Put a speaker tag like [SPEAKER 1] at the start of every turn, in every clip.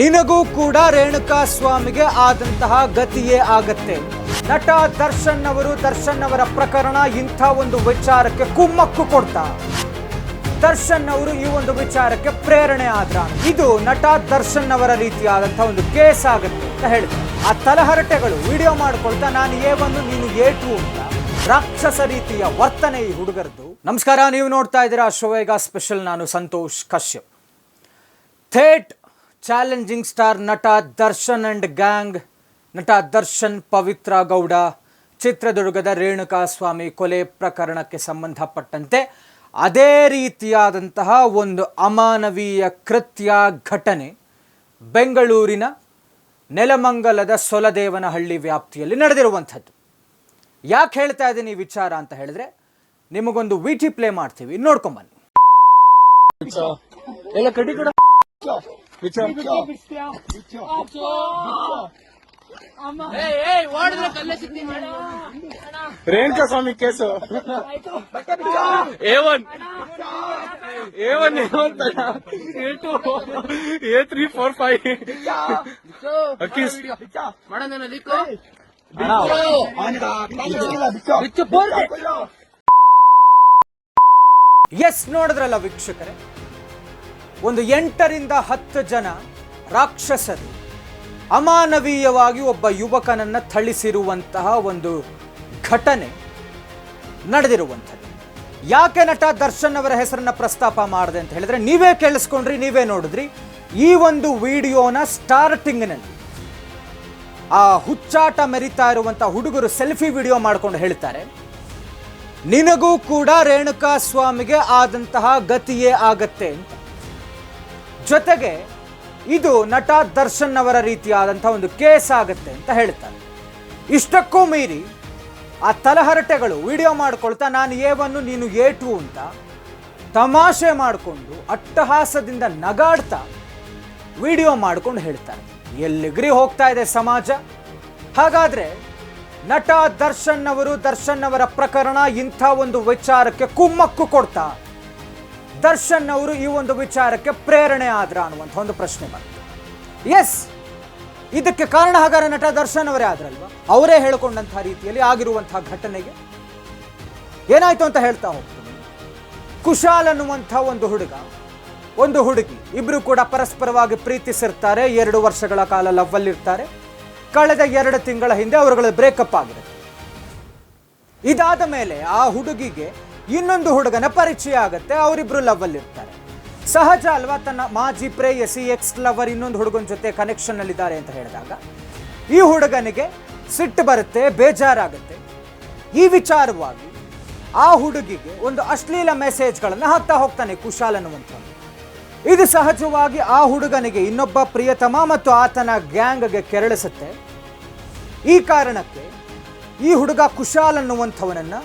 [SPEAKER 1] ನಿನಗೂ ಕೂಡ ರೇಣುಕಾ ಸ್ವಾಮಿಗೆ ಆದಂತಹ ಗತಿಯೇ ಆಗತ್ತೆ. ನಟ ದರ್ಶನ್ ಅವರು ದರ್ಶನ್ ಅವರ ಪ್ರಕರಣ ಇಂಥ ಒಂದು ವಿಚಾರಕ್ಕೆ ಕುಮ್ಮಕ್ಕು ಕೊಡ್ತಾ. ದರ್ಶನ್ ಅವರು ಈ ಒಂದು ವಿಚಾರಕ್ಕೆ ಪ್ರೇರಣೆ ಆದ್ರ. ಇದು ನಟ ದರ್ಶನ್ ಅವರ ರೀತಿಯಾದಂತಹ ಒಂದು ಕೇಸ್ ಆಗುತ್ತೆ ಅಂತ ಹೇಳಿದ್ರು. ಆ ತಲಹರಟೆಗಳು ವಿಡಿಯೋ ಮಾಡ್ಕೊಳ್ತಾ ನಾನು ಏ ಒಂದು, ನೀನು ಏಟು ಅಂತ ರಾಕ್ಷಸ ರೀತಿಯ ವರ್ತನೆ ಈ ಹುಡುಗರದ್ದು. ನಮಸ್ಕಾರ, ನೀವು ನೋಡ್ತಾ ಇದ್ದೀರಾ ಶೋವೇಗ ಸ್ಪೆಷಲ್, ನಾನು ಸಂತೋಷ್ ಕಶ್ಯಪ್. ಥೇಟ್ ಚಾಲೆಂಜಿಂಗ್ ಸ್ಟಾರ್ ನಟ ದರ್ಶನ್ ಅಂಡ್ ಗ್ಯಾಂಗ್ ನಟ ದರ್ಶನ್ ಪವಿತ್ರ ಗೌಡ ಚಿತ್ರದುರ್ಗದ ರೇಣುಕಾ ಸ್ವಾಮಿ ಕೊಲೆ ಪ್ರಕರಣಕ್ಕೆ ಸಂಬಂಧಪಟ್ಟಂತೆ ಅದೇ ರೀತಿಯಾದಂತಹ ಒಂದು ಅಮಾನವೀಯ ಕೃತ್ಯ ಘಟನೆ ಬೆಂಗಳೂರಿನ ನೆಲಮಂಗಲದ ಸೊಲದೇವನಹಳ್ಳಿ ವ್ಯಾಪ್ತಿಯಲ್ಲಿ ನಡೆದಿರುವಂಥದ್ದು. ಯಾಕೆ ಹೇಳ್ತಾ ಇದ್ದೀನಿ ಈ ವಿಚಾರ ಅಂತ ಹೇಳಿದ್ರೆ ನಿಮಗೊಂದು ವಿಟಿ ಪ್ಲೇ ಮಾಡ್ತೀವಿ. ನೋಡ್ಕೊಂಬನ್ನಿ
[SPEAKER 2] ಎಲ್ಲ ಕಡಿ ಕೂಡ Renuka Swamy case A one A one A one A two A three four five
[SPEAKER 3] ಬಿಚ್ಚು
[SPEAKER 1] ಎಸ್ ನೋಡಿದ್ರಲ್ಲ ವೀಕ್ಷಕರೇ ಒಂದು ಎಂಟರಿಂದ ಹತ್ತು ಜನ ರಾಕ್ಷಸರು. ಅಮಾನವೀಯವಾಗಿ ಒಬ್ಬ ಯುವಕನನ್ನು ಥಳಿಸಿರುವಂತಹ ಒಂದು ಘಟನೆ ನಡೆದಿರುವಂಥದ್ದು. ಯಾಕೆ ನಟ ದರ್ಶನ್ ಅವರ ಹೆಸರನ್ನ ಪ್ರಸ್ತಾಪ ಮಾಡಿದೆ ಅಂತ ಹೇಳಿದ್ರೆ, ನೀವೇ ಕೇಳಿಸ್ಕೊಂಡ್ರಿ, ನೀವೇ ನೋಡಿದ್ರಿ. ಈ ಒಂದು ವಿಡಿಯೋನ ಸ್ಟಾರ್ಟಿಂಗ್ನಲ್ಲಿ ಆ ಹುಚ್ಚಾಟ ಮೆರಿತಾ ಇರುವಂಥ ಹುಡುಗರು ಸೆಲ್ಫಿ ವಿಡಿಯೋ ಮಾಡ್ಕೊಂಡು ಹೇಳ್ತಾರೆ. ನಿನಗೂ ಕೂಡ ರೇಣುಕಾ ಸ್ವಾಮಿಗೆ ಆದಂತಹ ಗತಿಯೇ ಆಗತ್ತೆ ಅಂತ. ಜೊತೆಗೆ ಇದು ನಟ ದರ್ಶನ್ ಅವರ ರೀತಿಯಾದಂಥ ಒಂದು ಕೇಸ್ ಆಗುತ್ತೆ ಅಂತ ಹೇಳ್ತಾರೆ. ಇಷ್ಟಕ್ಕೂ ಮೀರಿ ಆ ತಲಹರಟೆಗಳು ವಿಡಿಯೋ ಮಾಡ್ಕೊಳ್ತಾ ನಾನು ಎ ಒನ್ನು, ನೀನು ಎ ಟು ಅಂತ ತಮಾಷೆ ಮಾಡಿಕೊಂಡು ಅಟ್ಟಹಾಸದಿಂದ ನಗಾಡ್ತಾ ವಿಡಿಯೋ ಮಾಡ್ಕೊಂಡು ಹೇಳ್ತಾರೆ. ಎಲ್ಲಿಗ್ರಿ ಹೋಗ್ತಾ ಇದೆ ಸಮಾಜ? ಹಾಗಾದರೆ ನಟ ದರ್ಶನ್ ಅವರು, ದರ್ಶನ್ ಅವರ ಪ್ರಕರಣ ಇಂಥ ಒಂದು ವಿಚಾರಕ್ಕೆ ಕುಮ್ಮಕ್ಕು ಕೊಡ್ತಾ ದರ್ಶನ್ ಅವರು ಈ ಒಂದು ವಿಚಾರಕ್ಕೆ ಪ್ರೇರಣೆ ಆದ್ರ ಅನ್ನುವಂಥ ಒಂದು ಪ್ರಶ್ನೆ ಬಂತು. ಎಸ್ ಇದಕ್ಕೆ ಕಾರಣ ಹಾಗಾದ್ರೆ ನಟ ದರ್ಶನ್ ಅವರೇ ಆದ್ರಲ್ವ? ಅವರೇ ಹೇಳಿಕೊಂಡಂತಹ ರೀತಿಯಲ್ಲಿ ಆಗಿರುವಂತಹ ಘಟನೆಗೆ ಏನಾಯ್ತು ಅಂತ ಹೇಳ್ತಾ ಹೋಗ್ತೀನಿ. ಕುಶಾಲ್ ಅನ್ನುವಂಥ ಒಂದು ಹುಡುಗ, ಒಂದು ಹುಡುಗಿ ಇಬ್ಬರು ಕೂಡ ಪರಸ್ಪರವಾಗಿ ಪ್ರೀತಿಸಿರ್ತಾರೆ. ಎರಡು ವರ್ಷಗಳ ಕಾಲ ಲವ್ವಲ್ಲಿರ್ತಾರೆ ಕಳೆದ ಎರಡು ತಿಂಗಳ ಹಿಂದೆ ಅವರುಗಳ ಬ್ರೇಕಪ್ ಆಗಿರುತ್ತೆ ಇದಾದ ಮೇಲೆ ಆ ಹುಡುಗಿಗೆ ಇನ್ನೊಂದು ಹುಡುಗನ ಪರಿಚಯ ಆಗುತ್ತೆ, ಅವರಿಬ್ರು ಲವ್ವಲ್ಲಿ ಇರ್ತಾರೆ. ಸಹಜ ಅಲ್ವಾ ತನ್ನ ಮಾಜಿ ಪ್ರೇಯಸಿ ಎಕ್ಸ್ ಲವರ್ ಇನ್ನೊಂದು ಹುಡುಗನ ಜೊತೆ ಕನೆಕ್ಷನ್ ಅಲ್ಲಿದ್ದಾರೆ ಅಂತ ಹೇಳಿದಾಗ? ಈ ಹುಡುಗನಿಗೆ ಸಿಟ್ಟು ಬರುತ್ತೆ, ಬೇಜಾರಾಗುತ್ತೆ. ಈ ವಿಚಾರವಾಗಿ ಆ ಹುಡುಗಿಗೆ ಒಂದು ಅಶ್ಲೀಲ ಮೆಸೇಜ್ಗಳನ್ನು ಹಾಕ್ತಾ ಹೋಗ್ತಾನೆ ಕುಶಾಲ್ ಅನ್ನುವಂಥವ್ರು ಇದು ಸಹಜವಾಗಿ ಆ ಹುಡುಗನಿಗೆ ಇನ್ನೊಬ್ಬ ಪ್ರಿಯತಮ ಮತ್ತು ಆತನ ಗ್ಯಾಂಗ್ಗೆ ಕೆರಳಿಸುತ್ತೆ. ಈ ಕಾರಣಕ್ಕೆ ಈ ಹುಡುಗ ಕುಶಾಲ್ ಅನ್ನುವಂಥವನನ್ನ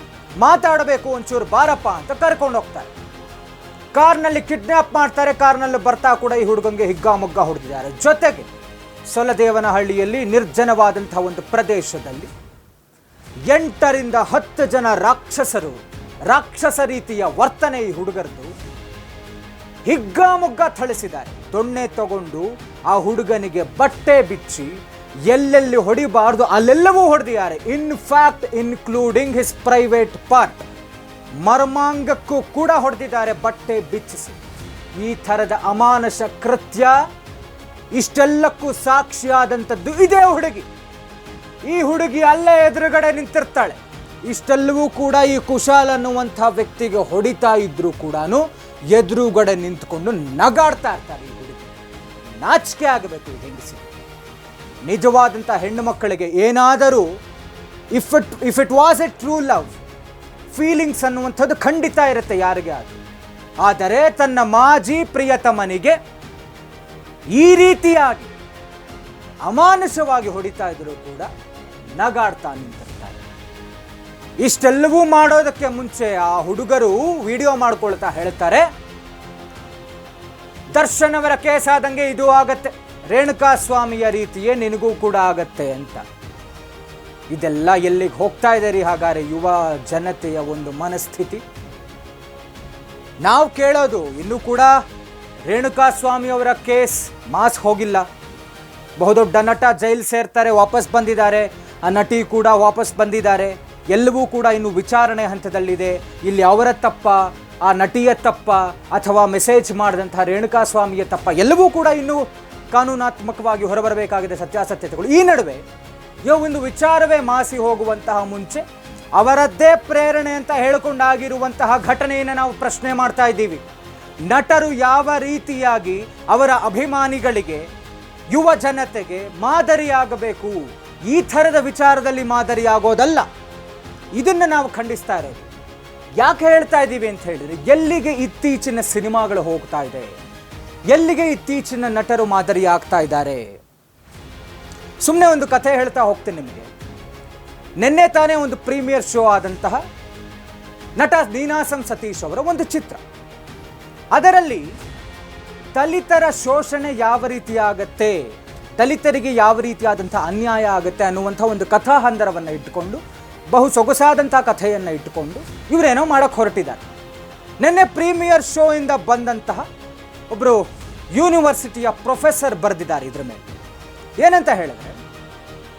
[SPEAKER 1] ಮಾತಾಡಬೇಕು ಒಂಚೂರು ಬಾರಪ್ಪ ಅಂತ ಕರ್ಕೊಂಡು ಹೋಗ್ತಾರೆ. ಕಾರ್ನಲ್ಲಿ ಕಿಡ್ನಾಪ್ ಮಾಡ್ತಾರೆ, ಕಾರ್ನಲ್ಲಿ ಬರ್ತಾ ಕೂಡ ಈ ಹುಡುಗಂಗೆ ಹಿಗ್ಗಾಮುಗ್ಗ ಹೊಡೆದಿದ್ದಾರೆ. ಜೊತೆಗೆ ಸೊಲದೇವನಹಳ್ಳಿಯಲ್ಲಿ ನಿರ್ಜನವಾದಂತಹ ಒಂದು ಪ್ರದೇಶದಲ್ಲಿ ಎಂಟರಿಂದ ಹತ್ತು ಜನ ರಾಕ್ಷಸರು, ರಾಕ್ಷಸ ರೀತಿಯ ವರ್ತನೆ ಈ ಹುಡುಗರದು ಹಿಗ್ಗಾಮುಗ್ಗ ಥಳಿಸಿದ್ದಾರೆ. ದೊಣ್ಣೆ ತಗೊಂಡು ಆ ಹುಡುಗನಿಗೆ ಬಟ್ಟೆ ಬಿಚ್ಚಿ ಎಲ್ಲೆಲ್ಲಿ ಹೊಡಿಬಾರ್ದು ಅಲ್ಲೆಲ್ಲವೂ ಹೊಡೆದಿದ್ದಾರೆ. In fact including his private part ಮರ್ಮಾಂಗಕ್ಕೂ ಕೂಡ ಹೊಡೆದಿದ್ದಾರೆ ಬಟ್ಟೆ ಬಿಚ್ಚಿಸಿ. ಈ ಥರದ ಅಮಾನಶ ಕೃತ್ಯ ಇಷ್ಟೆಲ್ಲಕ್ಕೂ ಸಾಕ್ಷಿಯಾದಂಥದ್ದು ಇದೇ ಹುಡುಗಿ. ಈ ಹುಡುಗಿ ಅಲ್ಲೇ ಎದುರುಗಡೆ ನಿಂತಿರ್ತಾಳೆ. ಇಷ್ಟೆಲ್ಲವೂ ಕೂಡ ಈ ಕುಶಾಲ್ ಅನ್ನುವಂಥ ವ್ಯಕ್ತಿಗೆ ಹೊಡಿತಾ ಇದ್ರು ಕೂಡ ಎದುರುಗಡೆ ನಿಂತ್ಕೊಂಡು ನಗಾಡ್ತಾ ಇರ್ತಾರೆ ಈ ಹುಡುಗಿ. ನಾಚಿಕೆ ಆಗಬೇಕು ಹೆಂಗಸಿ ನಿಜವಾದಂಥ ಹೆಣ್ಣು ಮಕ್ಕಳಿಗೆ ಏನಾದರೂ if it if it was a true love feelings ಅನ್ನುವಂಥದ್ದು ಖಂಡಿತ ಇರುತ್ತೆ ಯಾರಿಗೆ ಅದು ಆದರೆ ತನ್ನ ಮಾಜಿ ಪ್ರಿಯತಮನಿಗೆ ಈ ರೀತಿಯಾಗಿ ಅಮಾನುಷವಾಗಿ ಹೊಡಿತಾ ಇದ್ರು ಕೂಡ ನಗಾಡ್ತಾ ನಿಂತಿರ್ತಾರೆ. ಇಷ್ಟೆಲ್ಲವೂ ಮಾಡೋದಕ್ಕೆ ಮುಂಚೆ ಆ ಹುಡುಗರು ವಿಡಿಯೋ ಮಾಡ್ಕೊಳ್ತಾ ಹೇಳ್ತಾರೆ, ದರ್ಶನ್ ಅವರ ಕೇಸ್ ಆದಂಗೆ ಇದು ಆಗತ್ತೆ. ರೇಣುಕಾ ಸ್ವಾಮಿಯ ರೀತಿಯೇ ನಿನಗೂ ಕೂಡ ಆಗತ್ತೆ ಅಂತ. ಇದೆಲ್ಲ ಎಲ್ಲಿಗೆ ಹೋಗ್ತಾ ಇದೆ ರೀ ಹಾಗಾದ್ರೆ ಯುವ ಜನತೆಯ ಒಂದು ಮನಸ್ಥಿತಿ? ನಾವು ಕೇಳೋದು, ಇನ್ನೂ ಕೂಡ ರೇಣುಕಾ ಸ್ವಾಮಿ ಅವರ ಕೇಸ್ ಮಾಸ್ ಹೋಗಿಲ್ಲ. ಬಹುದೊಡ್ಡ ನಟ ಜೈಲ್ ಸೇರ್ತಾರೆ, ವಾಪಸ್ ಬಂದಿದ್ದಾರೆ. ಆ ನಟಿ ಕೂಡ ವಾಪಸ್ ಬಂದಿದ್ದಾರೆ. ಎಲ್ಲವೂ ಕೂಡ ಇನ್ನು ವಿಚಾರಣೆ ಹಂತದಲ್ಲಿದೆ. ಇಲ್ಲಿ ಅವರ ತಪ್ಪ, ಆ ನಟಿಯ ತಪ್ಪ, ಅಥವಾ ಮೆಸೇಜ್ ಮಾಡಿದಂಥ ರೇಣುಕಾ ಸ್ವಾಮಿಯ ತಪ್ಪ, ಎಲ್ಲವೂ ಕೂಡ ಇನ್ನೂ ಕಾನೂನಾತ್ಮಕವಾಗಿ ಹೊರಬರಬೇಕಾಗಿದೆ ಸತ್ಯಾಸತ್ಯತೆಗಳು. ಈ ನಡುವೆ ಒಂದು ವಿಚಾರವೇ ಮಾಸಿ ಹೋಗುವಂತಹ ಮುಂಚೆ ಅವರದ್ದೇ ಪ್ರೇರಣೆ ಅಂತ ಹೇಳಿಕೊಂಡಾಗಿರುವಂತಹ ಘಟನೆಯನ್ನು ನಾವು ಪ್ರಶ್ನೆ ಮಾಡ್ತಾ ಇದ್ದೀವಿ. ನಟರು ಯಾವ ರೀತಿಯಾಗಿ ಅವರ ಅಭಿಮಾನಿಗಳಿಗೆ ಯುವ ಜನತೆಗೆ ಮಾದರಿಯಾಗಬೇಕು? ಈ ಥರದ ವಿಚಾರದಲ್ಲಿ ಮಾದರಿಯಾಗೋದಲ್ಲ. ಇದನ್ನು ನಾವು ಖಂಡಿಸ್ತಾ ಇರೋದು. ಯಾಕೆ ಹೇಳ್ತಾ ಇದ್ದೀವಿ ಅಂತ ಹೇಳಿದರೆ ಎಲ್ಲಿಗೆ ಇತ್ತೀಚಿನ ಸಿನಿಮಾಗಳು ಹೋಗ್ತಾ ಇದೆ? ಎಲ್ಲಿಗೆ ಇತ್ತೀಚಿನ ನಟರು ಮಾದರಿ ಆಗ್ತಾ ಇದ್ದಾರೆ? ಸುಮ್ಮನೆ ಒಂದು ಕಥೆ ಹೇಳ್ತಾ ಹೋಗ್ತೀನಿ ನಿಮಗೆ. ನಿನ್ನೆ ತಾನೇ ಒಂದು ಪ್ರೀಮಿಯರ್ ಶೋ ಆದಂತಹ ನಟ ನೀನಾಸಂ ಸತೀಶ್ ಅವರ ಒಂದು ಚಿತ್ರ. ಅದರಲ್ಲಿ ದಲಿತರ ಶೋಷಣೆ ಯಾವ ರೀತಿ ಆಗತ್ತೆ, ದಲಿತರಿಗೆ ಯಾವ ರೀತಿಯಾದಂಥ ಅನ್ಯಾಯ ಆಗುತ್ತೆ ಅನ್ನುವಂಥ ಒಂದು ಕಥಾ ಹಂದರವನ್ನು ಇಟ್ಟುಕೊಂಡು, ಬಹು ಸೊಗಸಾದಂಥ ಕಥೆಯನ್ನು ಇಟ್ಟುಕೊಂಡು ಇವರೇನೋ ಮಾಡೋಕ್ಕೆ ಹೊರಟಿದ್ದಾರೆ. ನಿನ್ನೆ ಪ್ರೀಮಿಯರ್ ಶೋಯಿಂದ ಬಂದಂತಹ ಒಬ್ಬರು ಯೂನಿವರ್ಸಿಟಿಯ ಪ್ರೊಫೆಸರ್ ಬರೆದಿದ್ದಾರೆ ಇದ್ರ ಮೇಲೆ. ಏನಂತ ಹೇಳಿದ್ರೆ,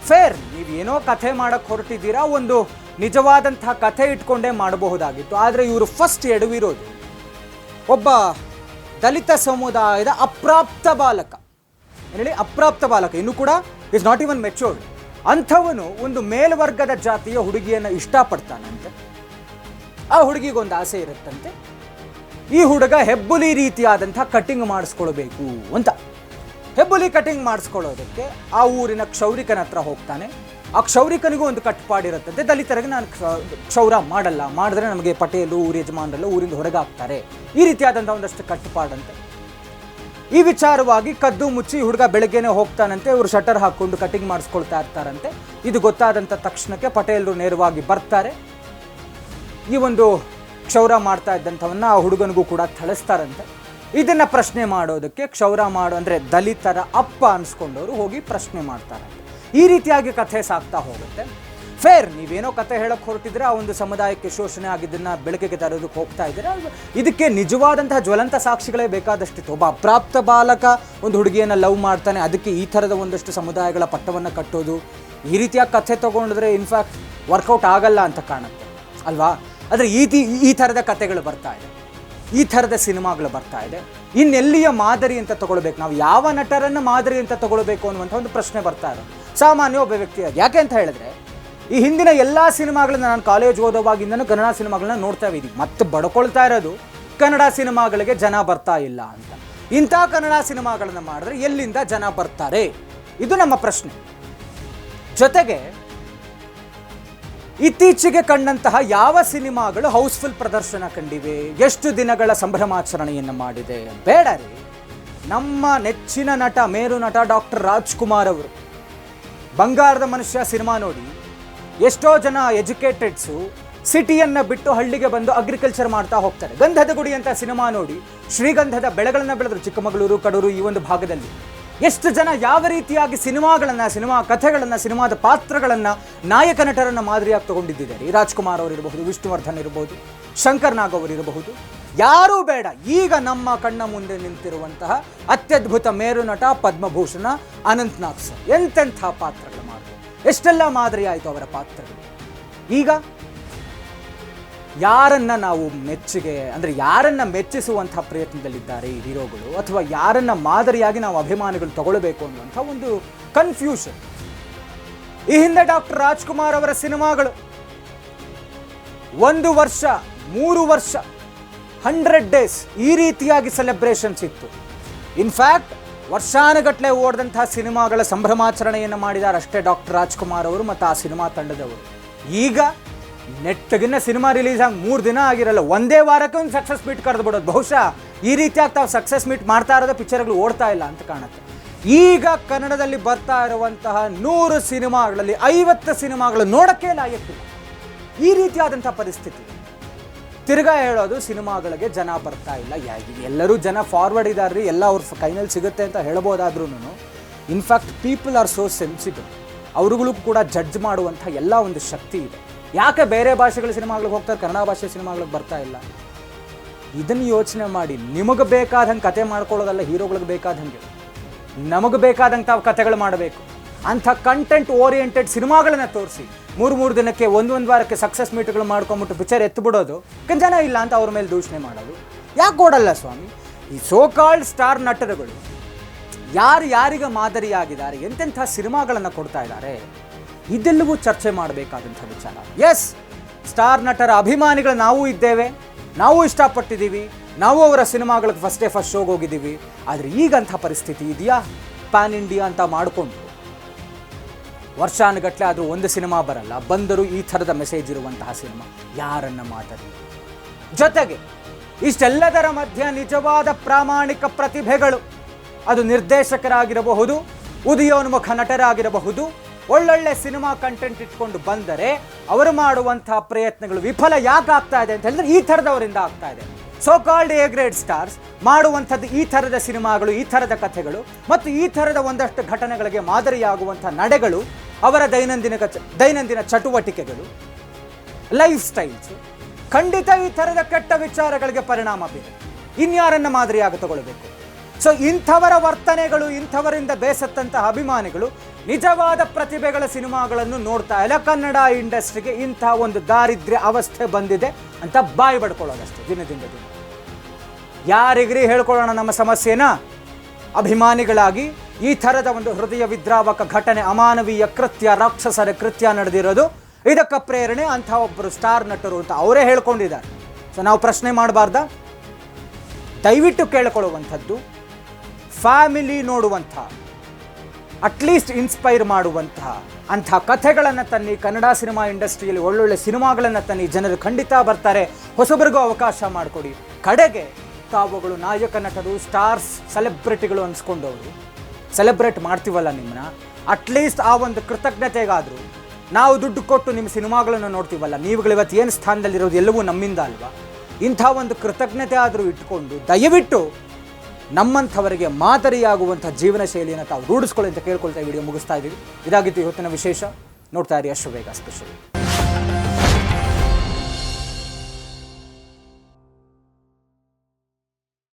[SPEAKER 1] ಫೇರ್, ನೀವೇನೋ ಕಥೆ ಮಾಡಕ್ಕೆ ಹೊರಟಿದ್ದೀರಾ, ಒಂದು ನಿಜವಾದಂತಹ ಕಥೆ ಇಟ್ಕೊಂಡೇ ಮಾಡಬಹುದಾಗಿತ್ತು. ಆದರೆ ಇವರು ಫಸ್ಟ್ ಎಡವಿರೋದು, ಒಬ್ಬ ದಲಿತ ಸಮುದಾಯದ ಅಪ್ರಾಪ್ತ ಬಾಲಕ. ಹೇಳಿ ಅಪ್ರಾಪ್ತ ಬಾಲಕ. ಇನ್ನು ಕೂಡ ಇಸ್ ನಾಟ್ ಇವನ್ ಮೆಚೂರ್ಡ್ ಅಂಥವನು ಒಂದು ಮೇಲ್ವರ್ಗದ ಜಾತಿಯ ಹುಡುಗಿಯನ್ನು ಇಷ್ಟಪಡ್ತಾನಂತೆ. ಆ ಹುಡುಗಿಗೊಂದು ಆಸೆ ಇರುತ್ತಂತೆ. ಈ ಹುಡುಗ ಹೆಬ್ಬುಲಿ ರೀತಿಯಾದಂಥ ಕಟಿಂಗ್ ಮಾಡಿಸ್ಕೊಳ್ಬೇಕು ಅಂತ. ಹೆಬ್ಬುಲಿ ಕಟಿಂಗ್ ಮಾಡಿಸ್ಕೊಳ್ಳೋದಕ್ಕೆ ಆ ಊರಿನ ಕ್ಷೌರಿಕನ ಹತ್ರ ಹೋಗ್ತಾನೆ. ಆ ಕ್ಷೌರಿಕನಿಗೂ ಒಂದು ಕಟ್ಟುಪಾಡಿರುತ್ತಂತೆ ದಲಿತರಿಗೆ ನಾನು ಕ್ಷ- ಕ್ಷೌರ ಮಾಡಲ್ಲ. ಮಾಡಿದ್ರೆ ನಮಗೆ ಪಟೇಲು, ಊರ ಯಜಮಾನರೆಲ್ಲ ಊರಿಂದ ಹೊರಗಾಗ್ತಾರೆ. ಈ ರೀತಿಯಾದಂಥ ಒಂದಷ್ಟು ಕಟ್ಟುಪಾಡಂತೆ ಈ ವಿಚಾರವಾಗಿ ಕದ್ದು ಮುಚ್ಚಿ ಹುಡುಗ ಬೆಳಗ್ಗೆನೇ ಹೋಗ್ತಾನಂತೆ. ಇವರು ಶಟರ್ ಹಾಕ್ಕೊಂಡು ಕಟಿಂಗ್ ಮಾಡಿಸ್ಕೊಳ್ತಾ ಇರ್ತಾರಂತೆ. ಇದು ಗೊತ್ತಾದಂಥ ತಕ್ಷಣಕ್ಕೆ ಪಟೇಲರು ನೇರವಾಗಿ ಬರ್ತಾರೆ. ಈ ಒಂದು ಕ್ಷೌರ ಮಾಡ್ತಾ ಇದ್ದಂಥವನ್ನ ಆ ಹುಡುಗನಿಗೂ ಕೂಡ ಥಳಿಸ್ತಾರಂತೆ. ಇದನ್ನ ಪ್ರಶ್ನೆ ಮಾಡೋದಕ್ಕೆ ಕ್ಷೌರ ಮಾಡೋ ಅಂದರೆ ದಲಿತರ ಅಪ್ಪ ಅನ್ಸ್ಕೊಂಡವರು ಹೋಗಿ ಪ್ರಶ್ನೆ ಮಾಡ್ತಾರೆ ಈ ರೀತಿಯಾಗಿ ಕಥೆ ಸಾಕ್ತಾ ಹೋಗುತ್ತೆ. ಫೇರ್ ನೀವೇನೋ ಕತೆ ಹೇಳಕ್ಕೆ ಹೊರಟಿದ್ರೆ ಆ ಒಂದು ಸಮುದಾಯಕ್ಕೆ ಶೋಷಣೆ ಆಗಿದ್ದನ್ನು ಬೆಳಕಿಗೆ ತರೋದಕ್ಕೆ ಹೋಗ್ತಾ ಇದ್ದೀರಾ? ಇದಕ್ಕೆ ನಿಜವಾದಂತಹ ಜ್ವಲಂತ ಸಾಕ್ಷಿಗಳೇ ಬೇಕಾದಷ್ಟಿತ್ತು ಒಬ್ಬ ಅಪ್ರಾಪ್ತ ಬಾಲಕ ಒಂದು ಹುಡುಗಿಯನ್ನು ಲವ್ ಮಾಡ್ತಾನೆ, ಅದಕ್ಕೆ ಈ ಥರದ ಒಂದಷ್ಟು ಸಮುದಾಯಗಳ ಪಟ್ಟವನ್ನು ಕಟ್ಟೋದು. ಈ ರೀತಿಯ ಕಥೆ ತಗೊಂಡಿದ್ರೆ ಇನ್ಫ್ಯಾಕ್ಟ್ ವರ್ಕೌಟ್ ಆಗಲ್ಲ ಅಂತ ಕಾಣುತ್ತೆ. ಅಲ್ವಾ? ಆದರೆ ಈ ಈ ಥರದ ಕಥೆಗಳು ಬರ್ತಾ ಇದೆ. ಈ ಥರದ ಸಿನಿಮಾಗಳು ಬರ್ತಾ ಇದೆ. ಇನ್ನೆಲ್ಲಿಯ ಮಾದರಿ ಅಂತ ತಗೊಳ್ಬೇಕು? ನಾವು ಯಾವ ನಟರನ್ನು ಮಾದರಿ ಅಂತ ತಗೊಳ್ಬೇಕು ಅನ್ನುವಂಥ ಒಂದು ಪ್ರಶ್ನೆ ಬರ್ತಾ ಇದೆ. ಸಾಮಾನ್ಯ ಒಬ್ಬ ವ್ಯಕ್ತಿಯಾಗಿ ಯಾಕೆ ಅಂತ ಹೇಳಿದ್ರೆ, ಈ ಹಿಂದಿನ ಎಲ್ಲ ಸಿನಿಮಾಗಳನ್ನ ನಾನು ಕಾಲೇಜ್ ಓದೋವಾಗಿಂದನೂ ಕನ್ನಡ ಸಿನಿಮಾಗಳನ್ನ ನೋಡ್ತಾ ಇದ್ದೀವಿ ಮತ್ತೆ ಬಡ್ಕೊಳ್ತಾ ಇರೋದು ಕನ್ನಡ ಸಿನಿಮಾಗಳಿಗೆ ಜನ ಬರ್ತಾ ಇಲ್ಲ ಅಂತ. ಇಂಥ ಕನ್ನಡ ಸಿನಿಮಾಗಳನ್ನ ಮಾಡಿದ್ರೆ ಎಲ್ಲಿಂದ ಜನ ಬರ್ತಾರೆ? ಇದು ನಮ್ಮ ಪ್ರಶ್ನೆ. ಜೊತೆಗೆ ಇತ್ತೀಚೆಗೆ ಕಂಡಂತಹ ಯಾವ ಸಿನಿಮಾಗಳು ಹೌಸ್ಫುಲ್ ಪ್ರದರ್ಶನ ಕಂಡಿವೆ? ಎಷ್ಟು ದಿನಗಳ ಸಂಭ್ರಮಾಚರಣೆಯನ್ನು ಮಾಡಿದೆ? ಬೇಡ ರೀ. ನಮ್ಮ ನೆಚ್ಚಿನ ನಟ, ಮೇರು ನಟ ಡಾಕ್ಟರ್ ರಾಜ್ಕುಮಾರ್ ಅವರು. ಬಂಗಾರದ ಮನುಷ್ಯ ಸಿನಿಮಾ ನೋಡಿ. ಎಷ್ಟೋ ಜನ ಎಜುಕೇಟೆಡ್ಸು ಸಿಟಿಯನ್ನು ಬಿಟ್ಟು ಹಳ್ಳಿಗೆ ಬಂದು ಅಗ್ರಿಕಲ್ಚರ್ ಮಾಡ್ತಾ ಹೋಗ್ತಾರೆ. ಗಂಧದ ಗುಡಿ ಅಂತ ಸಿನಿಮಾ ನೋಡಿ. ಶ್ರೀಗಂಧದ ಬೆಳೆಗಳನ್ನು ಬೆಳೆದರು ಚಿಕ್ಕಮಗಳೂರು, ಕಡೂರು ಈ ಒಂದು ಭಾಗದಲ್ಲಿ. ಎಷ್ಟು ಜನ ಯಾವ ರೀತಿಯಾಗಿ ಸಿನಿಮಾಗಳನ್ನು, ಸಿನಿಮಾ ಕಥೆಗಳನ್ನು, ಸಿನಿಮಾದ ಪಾತ್ರಗಳನ್ನು ನಾಯಕ ನಟರನ್ನು ಮಾದರಿಯಾಗಿ ತಗೊಂಡಿದ್ದಾರೆ? ರಾಜ್ಕುಮಾರ್ ಅವರಿರಬಹುದು, ವಿಷ್ಣುವರ್ಧನ್ ಇರಬಹುದು, ಶಂಕರ್ ನಾಗ್ ಅವರಿರಬಹುದು. ಯಾರೂ ಬೇಡ. ಈಗ ನಮ್ಮ ಕಣ್ಣ ಮುಂದೆ ನಿಂತಿರುವಂತಹ ಅತ್ಯದ್ಭುತ ಮೇರು ನಟ ಪದ್ಮಭೂಷಣ ಅನಂತ್ನಾಗ್ ಸರ್. ಎಂತೆಂಥ ಪಾತ್ರಗಳು ಮಾಡಿದ್ರು ಎಷ್ಟೆಲ್ಲ ಮಾದರಿ ಆಯಿತು ಅವರ ಪಾತ್ರಗಳು? ಈಗ ಯಾರನ್ನ ನಾವು ಮೆಚ್ಚುಗೆ, ಅಂದರೆ ಯಾರನ್ನ ಮೆಚ್ಚಿಸುವಂಥ ಪ್ರಯತ್ನದಲ್ಲಿದ್ದಾರೆ ಈ ಹೀರೋಗಳು, ಅಥವಾ ಯಾರನ್ನ ಮಾದರಿಯಾಗಿ ನಾವು ಅಭಿಮಾನಿಗಳು ತಗೊಳ್ಬೇಕು ಅನ್ನುವಂಥ ಒಂದು ಕನ್ಫ್ಯೂಷನ್ ಈ ಹಿಂದೆ ಡಾಕ್ಟರ್ ರಾಜ್ಕುಮಾರ್ ಅವರ ಸಿನಿಮಾಗಳು, ಒಂದು ವರ್ಷ, ಮೂರು ವರ್ಷ ಹಂಡ್ರೆಡ್ ಡೇಸ್ ಈ ರೀತಿಯಾಗಿ ಸೆಲೆಬ್ರೇಷನ್ಸ್ ಇತ್ತು. ಇನ್ಫ್ಯಾಕ್ಟ್ ವರ್ಷಾನುಗಟ್ಟಲೆ ಓಡಿದಂತಹ ಸಿನಿಮಾಗಳ ಸಂಭ್ರಮಾಚರಣೆಯನ್ನು ಮಾಡಿದಾರಷ್ಟೇ ಡಾಕ್ಟರ್ ರಾಜ್ಕುಮಾರ್ ಅವರು ಮತ್ತು ಆ ಸಿನಿಮಾ ತಂಡದವರು. ಈಗ ನೆಟ್ಟಗಿನ ಸಿನಿಮಾ ರಿಲೀಸ್ ಆಗಿ ಮೂರು ದಿನ ಆಗಿರಲ್ಲ, ಒಂದೇ ವಾರಕ್ಕೆ ಒಂದು ಸಕ್ಸಸ್ ಮೀಟ್ ಕರೆದು ಬಿಡೋದು. ಬಹುಶಃ ಈ ರೀತಿಯಾಗಿ ತಾವು ಸಕ್ಸಸ್ ಮೀಟ್ ಮಾಡ್ತಾ ಇರೋದೇ ಪಿಕ್ಚರ್ಗಳು ಓಡ್ತಾ ಇಲ್ಲ ಅಂತ ಕಾಣುತ್ತೆ. ಈಗ ಕನ್ನಡದಲ್ಲಿ ಬರ್ತಾ ಇರುವಂತಹ ನೂರು ಸಿನಿಮಾಗಳಲ್ಲಿ ಐವತ್ತು ಸಿನಿಮಾಗಳು ನೋಡೋಕ್ಕೆ ಲಾಯಕ್ಕಿಲ್ಲ ಈ ರೀತಿಯಾದಂಥ ಪರಿಸ್ಥಿತಿ. ತಿರ್ಗಾ ಹೇಳೋದು, ಸಿನಿಮಾಗಳಿಗೆ ಜನ ಬರ್ತಾ ಇಲ್ಲ. ಯಾಕೆ ಎಲ್ಲರೂ ಜನ ಫಾರ್ವರ್ಡ್ ಇದ್ದಾರೆ ಎಲ್ಲ ಅವ್ರ ಕೈನಲ್ಲಿ ಸಿಗುತ್ತೆ ಅಂತ ಹೇಳ್ಬೋದಾದ್ರೂ in fact people are so sensitive ಅವ್ರುಗಳಿಗೂ ಕೂಡ ಜಡ್ಜ್ ಮಾಡುವಂಥ ಎಲ್ಲ ಒಂದು ಶಕ್ತಿ ಇದೆ. ಯಾಕೆ ಬೇರೆ ಭಾಷೆಗಳ ಸಿನಿಮಾಗಳಿಗೆ ಹೋಗ್ತಾರೆ, ಕನ್ನಡ ಭಾಷೆ ಸಿನಿಮಾಗಳಿಗೆ ಬರ್ತಾ ಇಲ್ಲ? ಇದನ್ನು ಯೋಚನೆ ಮಾಡಿ, ನಿಮಗೆ ಬೇಕಾದಂಗೆ ಕತೆ ಮಾಡ್ಕೊಳ್ಳೋದಲ್ಲ, ಹೀರೋಗಳಿಗೆ ಬೇಕಾದಂಗೆ. ನಮಗೆ ಬೇಕಾದಂಥ ಕತೆಗಳು ಮಾಡಬೇಕು. ಅಂಥ ಕಂಟೆಂಟ್ ಓರಿಯೆಂಟೆಡ್ ಸಿನಿಮಾಗಳನ್ನ ತೋರಿಸಿ. ಮೂರು ಮೂರು ದಿನಕ್ಕೆ ಒಂದೊಂದು ವಾರಕ್ಕೆ ಸಕ್ಸಸ್ ಮೀಟ್ಗಳು ಮಾಡ್ಕೊಂಬಿಟ್ಟು ಪಿಕ್ಚರ್ ಎತ್ತು ಬಿಡೋದು ಜನ ಇಲ್ಲ ಅಂತ ಅವ್ರ ಮೇಲೆ ದೂಷಣೆ ಮಾಡೋದು. ಯಾಕೆ ಕೊಡಲ್ಲ ಸ್ವಾಮಿ? ಈ ಸೋ ಸೋಕಾಲ್ಡ್ ಸ್ಟಾರ್ ನಟರುಗಳು, ಯಾರು ಯಾರಿಗೆ ಮಾದರಿಯಾಗಿದ್ದಾರೆ, ಎಂತೆಂಥ ಸಿನಿಮಾಗಳನ್ನು ಕೊಡ್ತಾ ಇದ್ದಾರೆ ಇದೆಲ್ಲವೂ ಚರ್ಚೆ ಮಾಡಬೇಕಾದಂಥ ವಿಚಾರ. ಎಸ್ ಸ್ಟಾರ್ ನಟರ ಅಭಿಮಾನಿಗಳು ನಾವು ಇದ್ದೇವೆ, ನಾವು ಇಷ್ಟಪಟ್ಟಿದ್ದೀವಿ, ನಾವು ಅವರ ಸಿನಿಮಾಗಳಿಗೆ ಫಸ್ಟ್ ಡೇ ಫಸ್ಟ್ ಶೋಗೆ ಹೋಗಿದ್ದೀವಿ, ಆದರೆ ಈಗಂಥ ಪರಿಸ್ಥಿತಿ ಇದೆಯಾ? ಪ್ಯಾನ್ ಇಂಡಿಯಾ ಅಂತ ಮಾಡಿಕೊಂಡು ವರ್ಷಾನುಗಟ್ಟಲೆ ಅದು ಒಂದು ಸಿನಿಮಾ ಬರಲ್ಲ, ಬಂದರೂ ಈ ಥರದ ಮೆಸೇಜ್ ಇರುವಂತಹ ಸಿನಿಮಾ. ಯಾರನ್ನು ಮಾತಾಡಿ ಜೊತೆಗೆ, ಇಷ್ಟೆಲ್ಲದರ ಮಧ್ಯ ನಿಜವಾದ ಪ್ರಾಮಾಣಿಕ ಪ್ರತಿಭೆಗಳು, ಅದು ನಿರ್ದೇಶಕರಾಗಿರಬಹುದು, ಉದಯೋನ್ಮುಖ ನಟರಾಗಿರಬಹುದು ಒಳ್ಳೊಳ್ಳೆ ಸಿನಿಮಾ ಕಂಟೆಂಟ್ ಇಟ್ಕೊಂಡು ಬಂದರೆ ಅವರು ಮಾಡುವಂತಹ ಪ್ರಯತ್ನಗಳು ವಿಫಲ ಯಾಕೆ ಆಗ್ತಾ ಇದೆ ಅಂತ ಹೇಳಿದ್ರೆ ಈ ಥರದವರಿಂದ ಆಗ್ತಾ ಇದೆ. So called A grade stars ಮಾಡುವಂಥದ್ದು ಈ ಥರದ ಸಿನಿಮಾಗಳು, ಈ ಥರದ ಕಥೆಗಳು ಮತ್ತು ಈ ಥರದ ಒಂದಷ್ಟು ಘಟನೆಗಳಿಗೆ ಮಾದರಿಯಾಗುವಂಥ ನಡೆಗಳು ಅವರ ದೈನಂದಿನ ದೈನಂದಿನ ಚಟುವಟಿಕೆಗಳು ಲೈಫ್ ಸ್ಟೈಲ್ಸ್ ಖಂಡಿತ ಈ ಥರದ ಕೆಟ್ಟ ವಿಚಾರಗಳಿಗೆ ಪರಿಣಾಮ ಬೀರುತ್ತೆ. ಇನ್ಯಾರನ್ನು ಮಾದರಿಯಾಗಿ ತಗೊಳ್ಬೇಕು? ಸೊ ಇಂಥವರ ವರ್ತನೆಗಳು, ಇಂಥವರಿಂದ ಬೇಸತ್ತಂತಹ ಅಭಿಮಾನಿಗಳು ನಿಜವಾದ ಪ್ರತಿಭೆಗಳ ಸಿನಿಮಾಗಳನ್ನು ನೋಡ್ತಾ ಇಲ್ಲ. ಕನ್ನಡ ಇಂಡಸ್ಟ್ರಿಗೆ ಇಂಥ ಒಂದು ದಾರಿದ್ರ್ಯ ಅವಸ್ಥೆ ಬಂದಿದೆ ಅಂತ ಬಾಯಿ ಪಡ್ಕೊಳ್ಳೋದಷ್ಟೇ ದಿನದಿಂದ ದಿನ. ಯಾರಿಗ್ರಿ ಹೇಳ್ಕೊಳ್ಳೋಣ ನಮ್ಮ ಸಮಸ್ಯೆನ? ಅಭಿಮಾನಿಗಳಾಗಿ ಈ ಥರದ ಒಂದು ಹೃದಯ ವಿದ್ರಾವಕ ಘಟನೆ, ಅಮಾನವೀಯ ಕೃತ್ಯ, ರಾಕ್ಷಸರ ಕೃತ್ಯ ನಡೆದಿರೋದು, ಇದಕ್ಕೆ ಪ್ರೇರಣೆ ಅಂಥ ಒಬ್ಬರು ಸ್ಟಾರ್ ನಟರು ಅಂತ ಅವರೇ ಹೇಳ್ಕೊಂಡಿದ್ದಾರೆ. ಸೊ ನಾವು ಪ್ರಶ್ನೆ ಮಾಡಬಾರ್ದ? ದಯವಿಟ್ಟು ಕೇಳಿಕೊಳ್ಳುವಂಥದ್ದು ಫ್ಯಾಮಿಲಿ ನೋಡುವಂಥ ಅಟ್ಲೀಸ್ಟ್ ಇನ್ಸ್ಪೈರ್ ಮಾಡುವಂತಹ, ಅಂಥ ಕಥೆಗಳನ್ನು ತನ್ನಿ ಕನ್ನಡ ಸಿನಿಮಾ ಇಂಡಸ್ಟ್ರಿಯಲ್ಲಿ ಒಳ್ಳೊಳ್ಳೆ ಸಿನಿಮಾಗಳನ್ನು ತನ್ನಿ ಜನರು ಖಂಡಿತ ಬರ್ತಾರೆ. ಹೊಸಬರಿಗೂ ಅವಕಾಶ ಮಾಡಿಕೊಡಿ. ಕಡೆಗೆ ತಾವುಗಳು ನಾಯಕ ನಟರು ಸ್ಟಾರ್ಸ್ ಸೆಲೆಬ್ರಿಟಿಗಳು ಅನ್ಸ್ಕೊಂಡವರು. ಸೆಲೆಬ್ರೇಟ್ ಮಾಡ್ತೀವಲ್ಲ ನಿಮ್ಮನ್ನ? ಅಟ್ಲೀಸ್ಟ್ ಆ ಒಂದು ಕೃತಜ್ಞತೆಗಾದರೂ ನಾವು ದುಡ್ಡು ಕೊಟ್ಟು ನಿಮ್ಮ ಸಿನಿಮಾಗಳನ್ನು ನೋಡ್ತೀವಲ್ಲ, ನೀವುಗಳು ಇವತ್ತು ಏನು ಸ್ಥಾನದಲ್ಲಿರೋದು ಎಲ್ಲವೂ ನಮ್ಮಿಂದ ಅಲ್ವಾ? ಇಂಥ ಒಂದು ಕೃತಜ್ಞತೆ ಆದರೂ ಇಟ್ಕೊಂಡು ದಯವಿಟ್ಟು ನಮ್ಮಂಥವರಿಗೆ ಮಾದರಿಯಾಗುವಂಥ ಜೀವನ ಶೈಲಿಯನ್ನು ತಾವು ರೂಢಿಸ್ಕೊಳ್ಳಿ ಅಂತ ಕೇಳ್ಕೊಳ್ತಾ ವಿಡಿಯೋ ಮುಗಿಸ್ತಾ ಇದ್ದೀವಿ. ಇದಾಗಿತ್ತು ಇವತ್ತಿನ ವಿಶೇಷ. ನೋಡ್ತಾ ಇರಿ ಅಷ್ಟು ಸ್ಪೆಷಲ್